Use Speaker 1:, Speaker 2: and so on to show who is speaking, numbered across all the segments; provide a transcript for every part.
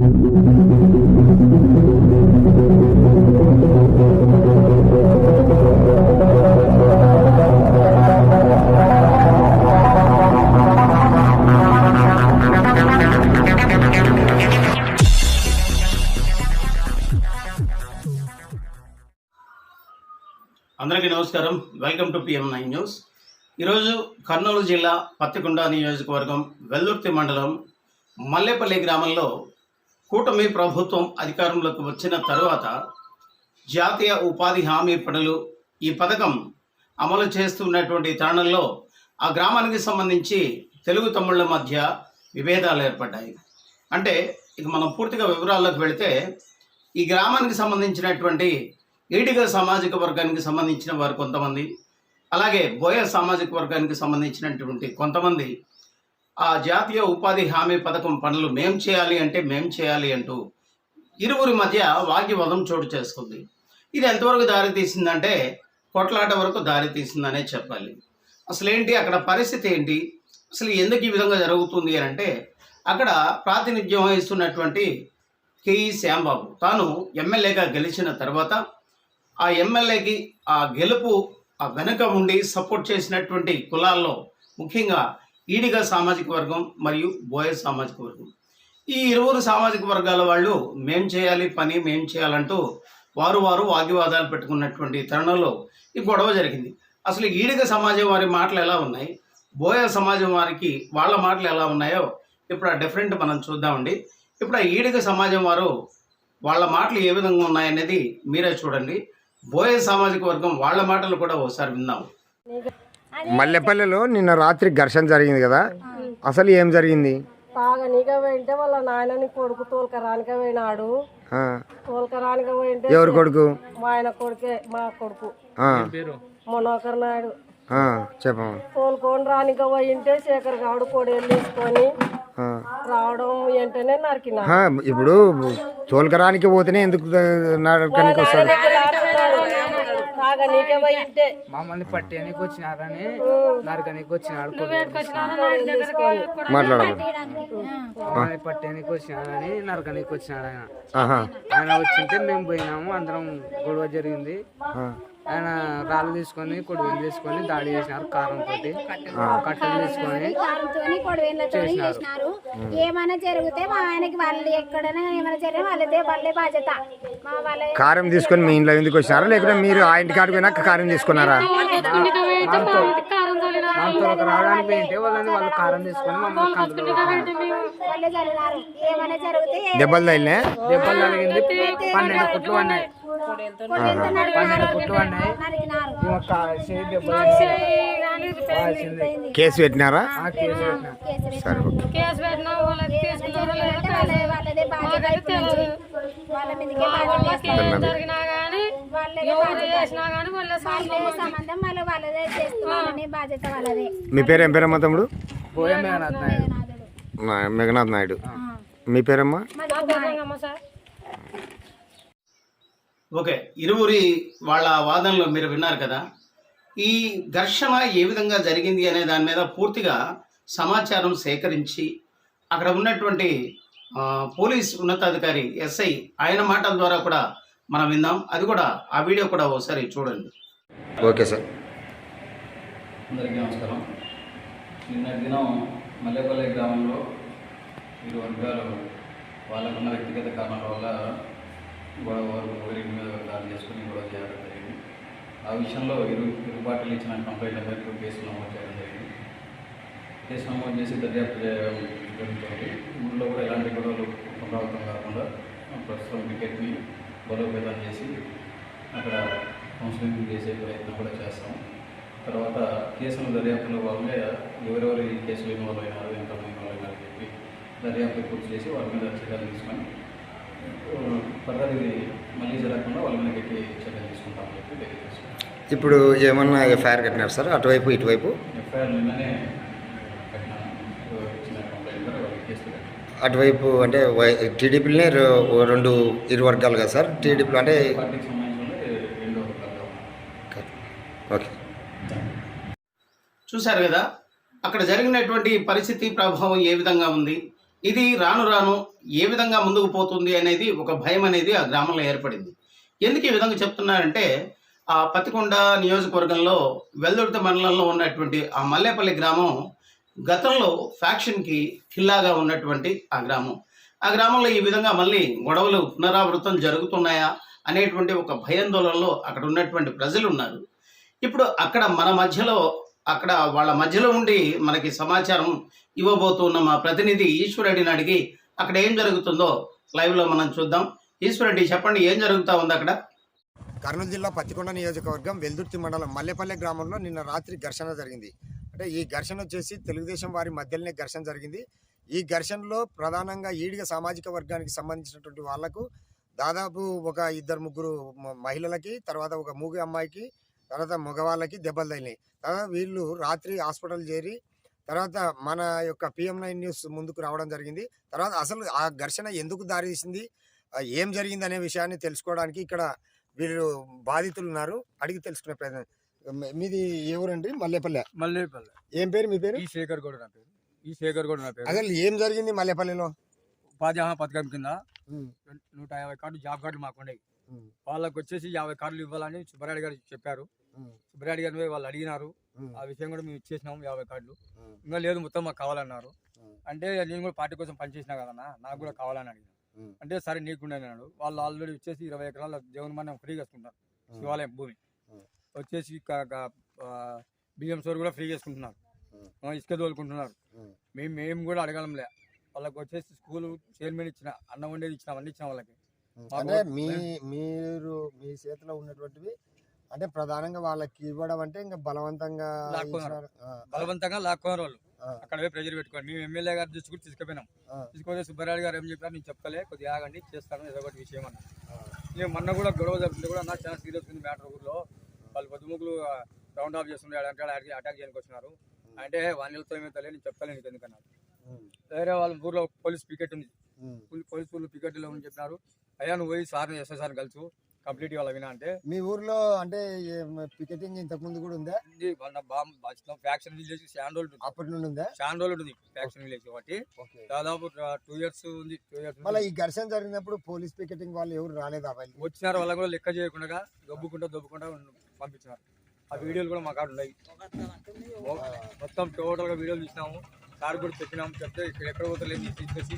Speaker 1: అందరికీ నమస్కారం. Welcome to PM nine news ఈరోజు కర్నూలు జిల్లా పత్తికొండ నియోజకవర్గం వెల్లుర్తి మండలం మల్లెపల్లి గ్రామంలో కూటమి ప్రభుత్వం అధికారంలోకి వచ్చిన తరువాత జాతీయ ఉపాధి హామీ పనులు ఈ పథకం అమలు చేస్తున్నటువంటి తరుణంలో ఆ గ్రామానికి సంబంధించి తెలుగు తమ్ముళ్ళ మధ్య విభేదాలు ఏర్పడ్డాయి. అంటే ఇక మనం పూర్తిగా వివరాల్లోకి వెళితే ఈ గ్రామానికి సంబంధించినటువంటి ఈడిగ సామాజిక వర్గానికి సంబంధించిన వారు కొంతమంది అలాగే బోయ సామాజిక వర్గానికి సంబంధించినటువంటి కొంతమంది ఆ జాతీయ ఉపాధి హామీ పథకం పనులు మేం చేయాలి అంటే మేం చేయాలి అంటూ ఇరువురి మధ్య వాగ్యవాదం చోటు చేసుకుంది. ఇది ఎంతవరకు దారి తీసిందంటే కొట్లాట వరకు దారి తీసిందనే చెప్పాలి. అసలు ఏంటి అక్కడ పరిస్థితి ఏంటి? అసలు ఎందుకు ఈ విధంగా జరుగుతుంది అని అంటే అక్కడ ప్రాతినిధ్యం వహిస్తున్నటువంటి కేఈ శ్యాంబాబు. తాను ఎమ్మెల్యేగా గెలిచిన తర్వాత ఆ ఎమ్మెల్యేకి ఆ గెలుపు ఆ వెనుక ఉండి సపోర్ట్ చేసినటువంటి కులాల్లో ముఖ్యంగా ఈడిగ సామాజిక వర్గం మరియు బోయ సామాజిక వర్గం. ఈ ఇరువురు సామాజిక వర్గాల వాళ్ళు మేం చేయాలి పని మేం చేయాలంటూ వారు వారు వాగ్వివాదాలు పెట్టుకున్నటువంటి తరుణంలో ఈ గొడవ జరిగింది. అసలు ఈడిగ సమాజం వారి మాటలు ఎలా ఉన్నాయి? బోయ సమాజం వారికి వాళ్ళ మాటలు ఎలా ఉన్నాయో ఇప్పుడు ఆ డిఫరెంట్ మనం చూద్దామండి. ఇప్పుడు ఆ ఈడిగ సమాజం వారు వాళ్ళ మాటలు ఏ విధంగా ఉన్నాయనేది మీరే చూడండి. బోయ సామాజిక వర్గం వాళ్ళ మాటలు కూడా ఒకసారి విందాం
Speaker 2: మల్లెపల్లిలో నిన్న రాత్రి ఘర్షణ జరిగింది కదా. అసలు ఏం జరిగింది?
Speaker 3: తాగనీక పోయింటే వాళ్ళ నాయనని కొడుకు తోలుకరానిక పోయినాడు.
Speaker 2: ఆ,
Speaker 3: తోలుకరానిక పోయింటే
Speaker 2: ఎవరి కొడుకు?
Speaker 3: మా ఆయన కొడుకే మా కొడుకు.
Speaker 2: ఆ,
Speaker 3: మనోకర్ నాయుడు.
Speaker 2: ఆ, చెప్పమ్మా.
Speaker 3: తోలుకొని రానిక పోయింటే శేఖర్ గౌడ్ కొడేలు తీసుకొని
Speaker 2: ఆ.
Speaker 3: రావడం వెంటనే నరికినా
Speaker 2: ఆ, ఇప్పుడు తోలుకరానికి పోతేనే ఎందుకు నరకానికి వస్తారు
Speaker 3: తాగనీకే పోయింటే.
Speaker 4: మమ్మల్ని పట్టేయడానికి వచ్చినారని నరకనికి వచ్చినాడు మమ్మల్ని పట్టేయడానికి వచ్చినారని నరకనికి వచ్చినాడు ఆయన ఆయన వచ్చింటే మేము పోయినాము అందరం గొడవ జరిగింది.
Speaker 2: ఆ,
Speaker 4: ఆయన రాళ్ళు తీసుకొని కొడుకులు తీసుకొని దాడి చేసినారు కారం తోటి కట్టెలు తీసుకొని
Speaker 5: చేసినారు. ఏమైనా జరిగితే మా ఆయనకి వాళ్ళు ఎక్కడైనా ఏమైనా జరిగితే వాళ్ళదే వాళ్ళే బాధ్యత.
Speaker 2: కారం తీసుకొని మీ ఇంట్లో ఎందుకు వచ్చినారా? లేకుంటే మీరు ఆ ఇంటి కాడికి పోయినాక కారం తీసుకున్నారా?
Speaker 4: ఒక రావడానికి పోయింటే వాళ్ళని వాళ్ళు కారం తీసుకొని మమ్మల్ని కందులో
Speaker 2: దెబ్బలు తగిలినా
Speaker 4: దెబ్బలు తగిలింది. పన్నెండు కుట్లు పడినాయి పన్నెండు కుట్లు పడినాయి
Speaker 5: నరికినారు
Speaker 4: ఈ ఒక్క చేయి దెబ్బ వాసింది
Speaker 2: కేసు పెట్టినారా?
Speaker 4: ఆ కేసు పెట్టినా.
Speaker 2: సరే.
Speaker 5: వాళ్ళ సంబంధం వాళ్ళదే. చేస్తున్నారని బాధ్యత వాళ్ళదే.
Speaker 2: మీ పేరు ఏం పేరమ్మా తమ్ముడు?
Speaker 4: మేఘనాథ్ నాయుడు.
Speaker 2: మీ పేరమ్మా?
Speaker 1: ఓకే ఇరువురి వాళ్ళ వాదనలు మీరు విన్నారు కదా? ఈ ఘర్షణ ఏ విధంగా జరిగింది అనే దాని మీద పూర్తిగా సమాచారం సేకరించి అక్కడ ఉన్నటువంటి ఆ, పోలీస్ ఉన్నతాధికారి ఎస్ఐ ఆయన మాటల ద్వారా కూడా మనం విందాం అది కూడా ఆ వీడియో కూడా ఒకసారి చూడండి.
Speaker 2: Okay sir.
Speaker 6: అందరికీ నమస్కారం. నిన్నటి దినం మల్లెపల్లి గ్రామంలో ఇరు వర్గాలు వాళ్ళకున్న వ్యక్తిగత కారణాల వల్ల గొడవ ఒకరి మీద ఒకరు దాడి చేసుకుని గొడవ జరిగింది ఆ విషయంలో ఇరు ఇరు పార్టీలు ఇచ్చిన కంప్లైంట్ మేరకు కేసు నమోదు చేయడం జరిగింది. కేసు నమోదు చేసి దర్యాప్తు జరుగుతుంది. ఊళ్ళో కూడా ఎలాంటి గొడవలు పునరావృతం కాకుండా ప్రస్తుతం క్రికెట్ని బలోపేతం చేసి అక్కడ కౌన్సిలింగ్ చేసే ప్రయత్నం కూడా చేస్తాం. తర్వాత కేసుల దర్యాప్తులో భాగంగా ఎవరెవరు ఈ కేసులు ఇన్వాల్వ్ అయినారు ఎంతమంది ఇన్వాల్వ్ అయినారు చెప్పి దర్యాప్తు పూర్తి చేసి వాళ్ళ మీద చర్యలు తీసుకొని ఫర్దర్ ఇది మళ్ళీ జరగకుండా వాళ్ళ మీద గట్టి చర్యలు
Speaker 2: ఇప్పుడు ఏమన్నా ఎఫ్ఐఆర్ కట్టినారు సార్? అటువైపు ఇటువైపు? అటువైపు అంటే టీడీపీలోనే రెండు ఇరు వర్గాలు కదా సార్? టీడీపీలో అంటే ఓకే.
Speaker 1: చూశారు కదా అక్కడ జరిగినటువంటి పరిస్థితి ప్రభావం ఏ విధంగా ఉంది? ఇది రాను రాను ఏ విధంగా ముందుకు పోతుంది అనేది ఒక భయం అనేది ఆ గ్రామంలో ఏర్పడింది. ఎందుకు ఈ విధంగా చెప్తున్నారంటే ఆ పత్తికొండ నియోజకవర్గంలో వెల్దుర్తి మండలంలో ఉన్నటువంటి ఆ మల్లేపల్లి గ్రామం గతంలో ఫ్యాక్షన్కి ఖిల్లాగా ఉన్నటువంటి ఆ గ్రామం. ఆ గ్రామంలో ఈ విధంగా మళ్ళీ గొడవలు పునరావృతం జరుగుతున్నాయా అనేటువంటి ఒక భయాందోళనలో అక్కడ ఉన్నటువంటి ప్రజలు ఉన్నారు. ఇప్పుడు అక్కడ మన మధ్యలో అక్కడ వాళ్ళ మధ్యలో ఉండి మనకి సమాచారం ఇవ్వబోతున్న మా ప్రతినిధి ఈశ్వరెడ్డిని అడిగి అక్కడ ఏం జరుగుతుందో లైవ్లో మనం చూద్దాం. ఈశ్వరెడ్డి చెప్పండి ఏం జరుగుతూ ఉంది అక్కడ?
Speaker 2: కర్నూలు జిల్లా పత్తికొండ నియోజకవర్గం వెల్దుర్తి మండలం మల్లెపల్లె గ్రామంలో నిన్న రాత్రి ఘర్షణ జరిగింది. అంటే ఈ ఘర్షణ వచ్చేసి తెలుగుదేశం వారి మధ్యలోనే ఘర్షణ జరిగింది. ఈ ఘర్షణలో ప్రధానంగా ఈడిగ సామాజిక వర్గానికి సంబంధించినటువంటి వాళ్ళకు దాదాపు ఒక ఇద్దరు ముగ్గురు మ- మహిళలకి తర్వాత ఒక మూగి అమ్మాయికి తర్వాత మగవాళ్ళకి దెబ్బలు తగిలినాయి. తర్వాత వీళ్ళు రాత్రి హాస్పిటల్ చేరి తర్వాత మన యొక్క పిఎం నైన్ న్యూస్ ముందుకు రావడం జరిగింది. తర్వాత అసలు ఆ ఘర్షణ ఎందుకు దారితీసింది ఏం జరిగింది అనే విషయాన్ని తెలుసుకోవడానికి ఇక్కడ వీళ్ళు బాధితులు ఉన్నారు అడిగి తెలుసుకునే ప్రయత్నం. మీది ఏ ఊరండి? మల్లేపల్లె.
Speaker 7: మల్లేపల్లి.
Speaker 2: ఏం పేరు మీ పేరు?
Speaker 7: ఈ శేఖర్ గౌడ్ నా పేరు. ఈ శేఖర్ గౌడ్ నా పేరు.
Speaker 2: అసలు ఏం జరిగింది మల్లేపల్లిలో?
Speaker 7: ఉపాధి హామీ పథకం కింద నూట యాభై కార్డు జాబ్ కార్డులు మాకు ఉన్నాయి. వాళ్ళకి వచ్చేసి యాభై కార్డులు ఇవ్వాలని సుబ్బారెడ్డి గారు చెప్పారు. సుబ్బారెడ్డి గారిని వాళ్ళు అడిగినారు. ఆ విషయం కూడా మేము ఇచ్చేసినాము యాభై కార్డులు. ఇంకా లేదు మొత్తం మాకు కావాలన్నారు. అంటే నేను కూడా పార్టీ కోసం పనిచేసినా కదన్నా నాకు కూడా కావాలని అడిగిన. అంటే సరే నీకుండే అన్నాడు. వాళ్ళు ఆల్రెడీ వచ్చేసి ఇరవై ఎకరాల దేవుని మనం ఫ్రీగా వేసుకుంటారు శివాలయం భూమి. వచ్చేసి బియ్యం సోరు కూడా ఫ్రీగా వేసుకుంటున్నారు ఇసుక తోలుకుంటున్నారు. మేము మేము కూడా అడగలంలే. వాళ్ళకి వచ్చేసి స్కూల్ చైర్మన్ ఇచ్చిన అన్నం వండేది ఇచ్చిన అన్ని ఇచ్చిన వాళ్ళకి.
Speaker 2: అంటే మీ మీరు మీ చేతిలో ఉన్నటువంటివి అంటే ప్రధానంగా వాళ్ళకి ఇవ్వడం అంటే ఇంకా బలవంతంగా
Speaker 7: లాక్కున్నారు. బలవంతంగా లాక్కోని వాళ్ళు. అక్కడ పోయి ప్రెజర్ పెట్టుకోండి మేము ఎమ్మెల్యే గారు తీసుకుని తీసుకుపోయినాం.
Speaker 2: ఆ.
Speaker 7: తీసుకొని సుబ్బారెడ్డి గారు ఏం చెప్పారు నేను చెప్తలే కొద్దిగా ఆగండి చేస్తాను ఏదో ఒకటి విషయం అన్న. నేను మొన్న కూడా గొడవ జరుగుతుంది కూడా నాకు చాలా సీరియస్ ఉంది మ్యాటర్ ఊర్లో. వాళ్ళు పొద్దుముగ్గులు రౌండ్ ఆఫ్ చేస్తున్నారు అంటే అటాక్ చేయడానికి వచ్చినారు. అంటే వాళ్ళతో ఏమీ తెలియదు నేను చెప్తాను నీకు ఎందుకన్నారు? వేరే వాళ్ళ ఊర్లో పోలీస్ పికెట్ ఉంది. పోలీస్ ఊర్లో పికెట్లో ఉంది చెప్పినారు? అయ్యా నువ్వు పోయి సార్ని ఎస్ఐ సార్ని కలుసు కంప్లీట్ వాళ్ళ వినా అంటే?
Speaker 2: మీ ఊర్లో అంటే పికెటింగ్ ఇంతకు ముందు కూడా ఉందా?
Speaker 7: వాళ్ళ ఫ్యాక్షన్ విలేజ్ శాండోల్ ఉంటుంది.
Speaker 2: అప్పటి నుండి ఉందా?
Speaker 7: శాండోల్ ఉంటుంది ఫ్యాక్షన్ విలేజ్ కాబట్టి.
Speaker 2: ఓకే.
Speaker 7: దాదాపు టూ ఇయర్స్ ఉంది. టూ ఇయర్స్
Speaker 2: మళ్ళీ ఈ ఘర్షణ జరిగినప్పుడు పోలీస్ పికెటింగ్ వాళ్ళు ఎవరు రాలేదా వాళ్ళు
Speaker 7: వచ్చినారు వాళ్ళని కూడా లెక్క చేయకుండా దొబ్బుకుంటా దొబ్బుకుంటా పంపించినారు. ఆ వీడియోలు కూడా మా కాడ ఉన్నాయి. మొత్తం టోటల్గా వీడియోలు చూసినాము సార్ కూడా చెప్పినాము చెప్తే ఇక్కడ ఎక్కడ పోతలేదు తీసుకొచ్చి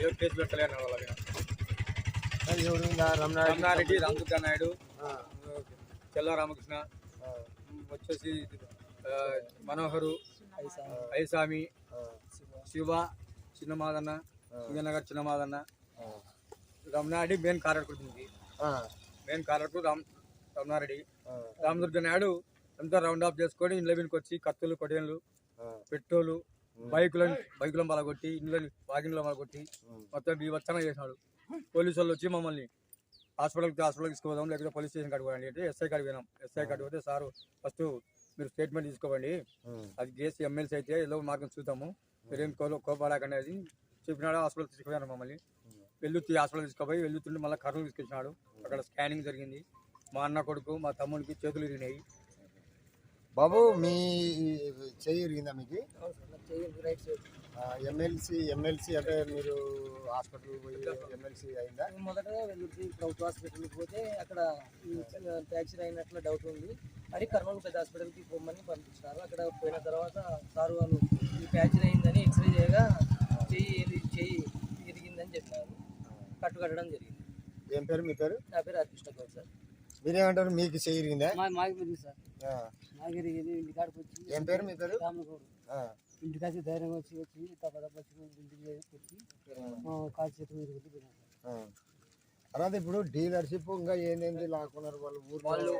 Speaker 7: ఏదో కేసు పెట్టలేరు వాళ్ళ మీద
Speaker 2: మరి ఎవరు ఉందా? రమణారెడ్డి?
Speaker 7: రామదుర్గా నాయుడు చెల్ల రామకృష్ణ వచ్చేసి మనోహరు ఐసామి శివ చిన్నమాదన్న విజయనగర్ చిన్నమాదన్న. రమణారెడ్డి మెయిన్ కార్యకర్తుంది మెయిన్ కార్యకర్త రామ్ రమణారెడ్డి. రామదుర్గ నాయుడు అంతా రౌండ్ ఆఫ్ చేసుకొని ఇండ్ల మీదకి వచ్చి కత్తులు కొడేళ్ళు పెట్రోలు బైకులను బైకులను పలగొట్టి ఇండ్ల వాకిన్లో పలగొట్టి. మొత్తం బీభత్సంగా చేసినాడు. పోలీసు వాళ్ళు వచ్చి మమ్మల్ని హాస్పిటల్కి హాస్పిటల్కి తీసుకుపోదాం లేకపోతే పోలీస్ స్టేషన్ పోయండి అంటే ఎస్ఐ కాడికి పోయినాం. ఎస్ఐ కాడికి పోతే సారు ఫస్ట్ మీరు స్టేట్మెంట్ తీసుకోవండి. అది కేసు ఎమ్మెల్సీ అయితే ఏదో మార్గం చూద్దాము. మీరేం కోలో కోపాడకండి అది చెప్పినాడు హాస్పిటల్ తీసుకుపోయాను మమ్మల్ని. వెల్లుత్తి హాస్పిటల్ తీసుకుపోయి వెల్లుతుండి మళ్ళీ కర్నూలు తీసుకొచ్చినాడు. అక్కడ స్కానింగ్ జరిగింది. మా అన్న కొడుకు మా తమ్ముడికి చేతులు ఇరిగినాయి
Speaker 2: బాబు మీ చెయ్యి ఇరిగిందా మీకు? ఎమ్మెల్సీ ఎమ్మెల్సీ అంటే మీరు హాస్పిటల్ పోయి ఎమ్మెల్సీ అయిందా?
Speaker 8: మొదట వెళ్ళి ప్రభుత్వ హాస్పిటల్కి పోతే అక్కడ ఫ్రాక్చర్ అయినట్లు డౌట్ ఉంది. అని కర్నూలు పెద్ద హాస్పిటల్కి పోమని పంపించినారు అక్కడ పోయిన తర్వాత సారు వాళ్ళు ఈ ఫ్రాక్చర్ అయిందని ఎక్స్రే చేయగా చెయ్యి చెయ్యి ఇరిగిందని చెప్పినారు కట్టు కట్టడం జరిగింది.
Speaker 2: ఏం పేరు మీ పేరు?
Speaker 8: నా పేరు అదృష్ట గౌడ్ సార్.
Speaker 2: మీరేమంటారు మీకు చెయ్యి ఇరిగిందా?
Speaker 8: మా మాకు సార్. మాకు
Speaker 2: ఏం పేరు మీ పేరు?
Speaker 8: రామగౌడ్.
Speaker 2: ఆ,
Speaker 8: ఇంటికాచి ధైర్యం వచ్చి వచ్చి తప్ప ఇంటికి వచ్చి కాలు.
Speaker 2: తర్వాత ఇప్పుడు డీలర్షిప్ ఇంకా ఏందేంది లాక్కున్నారు వాళ్ళు? ఊర్లో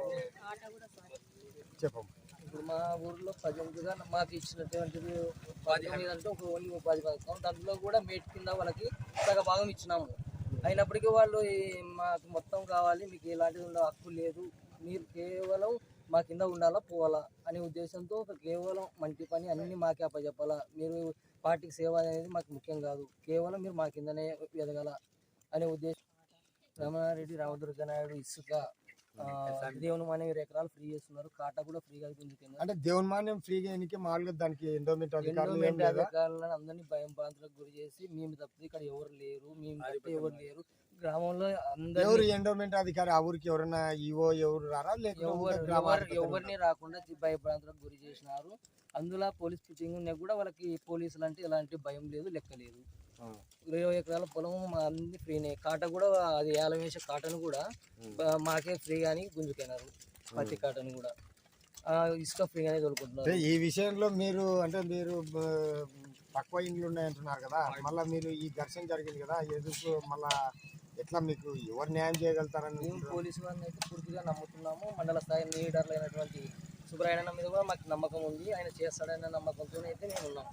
Speaker 2: చెప్పం
Speaker 8: ఇప్పుడు మా ఊర్లో ప్రజెంట్గా మాకు ఇచ్చినటువంటిది పథకం ఏదంటే ఒక ఓన్లీ ఉపాధి పథకం. దాంట్లో కూడా మేట్ కింద వాళ్ళకి సగ భాగం ఇచ్చినాము. అయినప్పటికీ వాళ్ళు మాకు మొత్తం కావాలి మీకు ఎలాంటిది ఉండే హక్కు లేదు. మీరు కేవలం మా కింద ఉండాలా పోవాలా అనే ఉద్దేశంతో కేవలం మంటి పని అన్ని మాకే అప్పచెప్పాలా. మీరు పార్టీకి సేవ అనేది మాకు ముఖ్యం కాదు. కేవలం మీరు మా కిందనే ఎదగాల అనే ఉద్దేశం. రమణారెడ్డి రామదుర్గ నాయుడు ఇసుక దేవుని మాన్యం ఇరవై ఎకరాలు ఫ్రీ చేస్తున్నారు. కాటా కూడా ఫ్రీగా గుంజుతున్నారు
Speaker 2: అంటే దేవుని మాన్యం ఫ్రీగా ఎన్నికే మామూలుగా దానికి ఎండోమెంట్
Speaker 8: అధికారులను అందరినీ భయం ప్రాంతాలకు గురి చేసి మేము తప్పితే ఇక్కడ ఎవరు లేరు మేము తప్పితే ఎవరు లేరు. గ్రామంలో
Speaker 2: ఎవరు ఎండోమెంట్ అధికారి? ఆ ఊరికి ఎవరైనా ఈవో ఎవరు రారా? లేకపోతే
Speaker 8: ఎవరిని రాకుండా భయభ్రాంతులకు గురి చేసినారు. అందులో పోలీస్ పిచ్చింగ్ ఉన్నా కూడా వాళ్ళకి పోలీసులు అంటే ఎలాంటి భయం లేదు లెక్క లేదు. ఇరవై ఎకరాల పొలం అన్ని ఫ్రీనే. కాట కూడా అది ఏలం వేసే కాటను కూడా మాకే ఫ్రీ అని గుంజుకున్నారు. పత్తి కాటను కూడా. ఆ, ఇసుక ఫ్రీగానే తోలుకుంటున్నారు
Speaker 2: ఈ విషయంలో మీరు అంటే మీరు తక్కువ ఇండ్లు ఉన్నాయంటున్నారు కదా. మళ్ళీ మీరు ఈ ఘర్షణ జరిగింది కదా. ఎందుకు మళ్ళా ఎట్లా మీకు ఎవరు న్యాయం చేయగలుగుతారని
Speaker 8: మేము? పోలీసు వారిని అయితే పూర్తిగా నమ్ముతున్నాము. మండల స్థాయి లీడర్లు అయినటువంటి సుబ్రాయణ మీద కూడా మాకు నమ్మకం ఉంది. ఆయన చేస్తాడన్న నమ్మకంతో అయితే మేము ఉన్నాం.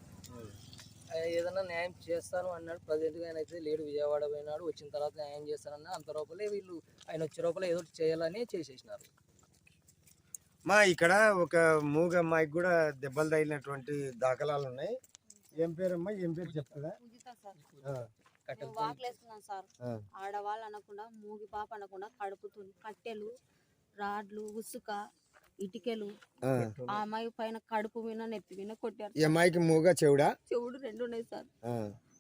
Speaker 8: ఆయన ఏదైనా న్యాయం చేస్తాను అన్నాడు. ప్రజెంట్గా ఆయన అయితే లేడు. విజయవాడ పోయినాడు. వచ్చిన తర్వాత న్యాయం చేస్తానన్న అంత లోపలే వీళ్ళు ఆయన వచ్చే లోపల ఏదో ఒకటి చేయాలని చేసేసినారు.
Speaker 2: మా ఇక్కడ ఒక మూగ అమ్మాయికి కూడా దెబ్బలు తగిలినటువంటి దాఖలాలు ఉన్నాయి. ఏం పేరమ్మా? ఏం పేరు చెప్తుందా
Speaker 8: కట్టెలు
Speaker 9: వాకలేస్తున్నాం సార్. ఆడవాళ్ళు అనకుండా మూగి పాప అనకుండా కడుపుతుంది కట్టెలు రాడ్లు ఉసుక ఇటుకలు
Speaker 2: ఆ.
Speaker 9: అమ్మాయి పైన కడుపు మీద నెత్తి మీద కొట్టారు
Speaker 2: ఈ అమ్మాయికి మూగ చెవుడా?
Speaker 9: చెవుడు రెండు ఉన్నాయి సార్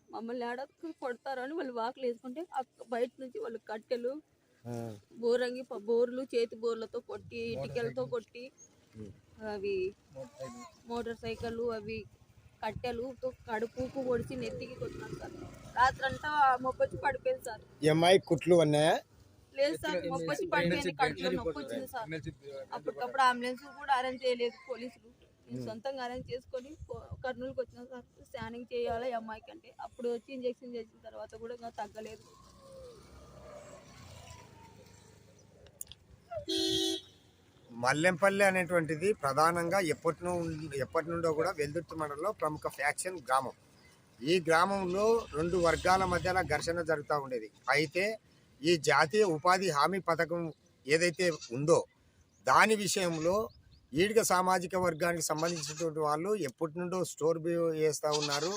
Speaker 9: మమ్మల్ని ఆడ కొడతారు అని వాళ్ళు వాకలు వేసుకుంటే బయట నుంచి వాళ్ళు కట్టెలు. బోరంగి బోర్లు చేతి బోర్లతో కొట్టి ఇటుకలతో కొట్టి అవి మోటార్ సైకిళ్ళు అవి కట్టెలు కడుపుకు పొడిచి నెత్తికి కొట్టినారు సార్. రాత్రంతా మొప్పొచ్చి పడిపోయింది సార్.
Speaker 2: ఈ అమ్మాయి కుట్లు ఉన్నాయా
Speaker 9: లేదు సార్ మొప్పొచ్చి పడిపోయింది కడుపులో నొప్పి వచ్చింది సార్. అప్పటికప్పుడు అంబులెన్స్ కూడా అరేంజ్ చేయలేదు పోలీసులు. నేను సొంతంగా అరేంజ్ చేసుకొని కర్నూలుకి వచ్చిన సార్. స్కానింగ్ చేయాలి ఈ అమ్మాయికి అంటే అప్పుడు వచ్చి ఇంజెక్షన్ చేసిన తర్వాత కూడా ఇంకా తగ్గలేదు.
Speaker 2: మల్లెంపల్లి అనేటువంటిది ప్రధానంగా ఎప్పటి నుండి ఎప్పటి నుండో కూడా వెల్దుర్తి మండలంలో ప్రముఖ ఫ్యాక్షన్ గ్రామం. ఈ గ్రామంలో రెండు వర్గాల మధ్యన ఘర్షణ జరుగుతూ ఉండేది. అయితే ఈ జాతీయ ఉపాధి హామీ పథకం ఏదైతే ఉందో దాని విషయంలో ఈడిగ సామాజిక వర్గానికి సంబంధించినటువంటి వాళ్ళు ఎప్పటి నుండో స్టోర్ వేస్తూ ఉన్నారు.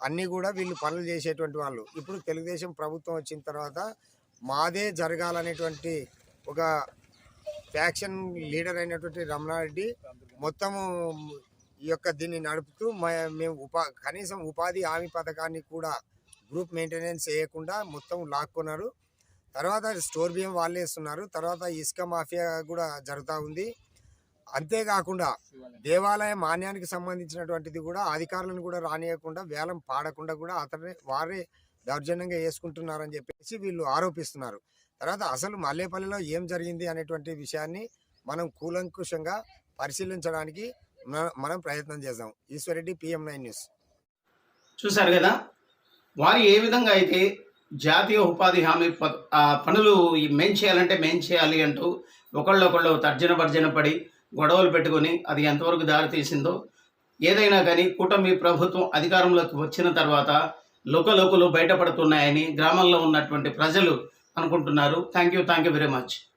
Speaker 2: అన్నీ కూడా వీళ్ళు పనులు చేసేటువంటి వాళ్ళు. ఇప్పుడు తెలుగుదేశం ప్రభుత్వం వచ్చిన తర్వాత మాదే జరగాలనేటువంటి ఒక ఫ్యాక్షన్ లీడర్ అయినటువంటి రమణారెడ్డి మొత్తము ఈ యొక్క దీన్ని నడుపుతూ మేము ఉపా కనీసం ఉపాధి హామీ పథకాన్ని కూడా గ్రూప్ మెయింటెనెన్స్ చేయకుండా మొత్తం లాక్కున్నారు. తర్వాత స్టోర్ బియ్యం వాళ్ళే వేస్తున్నారు. తర్వాత ఇసుక మాఫియా కూడా జరుగుతూ ఉంది. అంతేకాకుండా దేవాలయ మాన్యానికి సంబంధించినటువంటిది కూడా అధికారులను కూడా రానియకుండా వేలం పాడకుండా కూడా అతనే వారే దౌర్జన్యంగా వేసుకుంటున్నారని చెప్పేసి వీళ్ళు ఆరోపిస్తున్నారు. తర్వాత అసలు మల్లేపల్లిలో ఏం జరిగింది అనేటువంటి విషయాన్ని మనం కూలంకుషంగా పరిశీలించడానికి మనం ప్రయత్నం చేద్దాం. Eshwarreddy PM nine news.
Speaker 1: చూశారు కదా? వారు ఏ విధంగా అయితే జాతీయ ఉపాధి హామీ పనులు మేం చేయాలంటే మేం చేయాలి అంటూ ఒకళ్ళొకళ్ళు తర్జన భర్జన పడి గొడవలు పెట్టుకొని అది ఎంతవరకు దారితీసిందో ఏదైనా కానీ కూటమి ప్రభుత్వం అధికారంలోకి వచ్చిన తర్వాత లోకలోకులు బయటపడుతున్నాయని గ్రామంలో ఉన్నటువంటి ప్రజలు అనుకుంటున్నారు. Thank you thank you very much.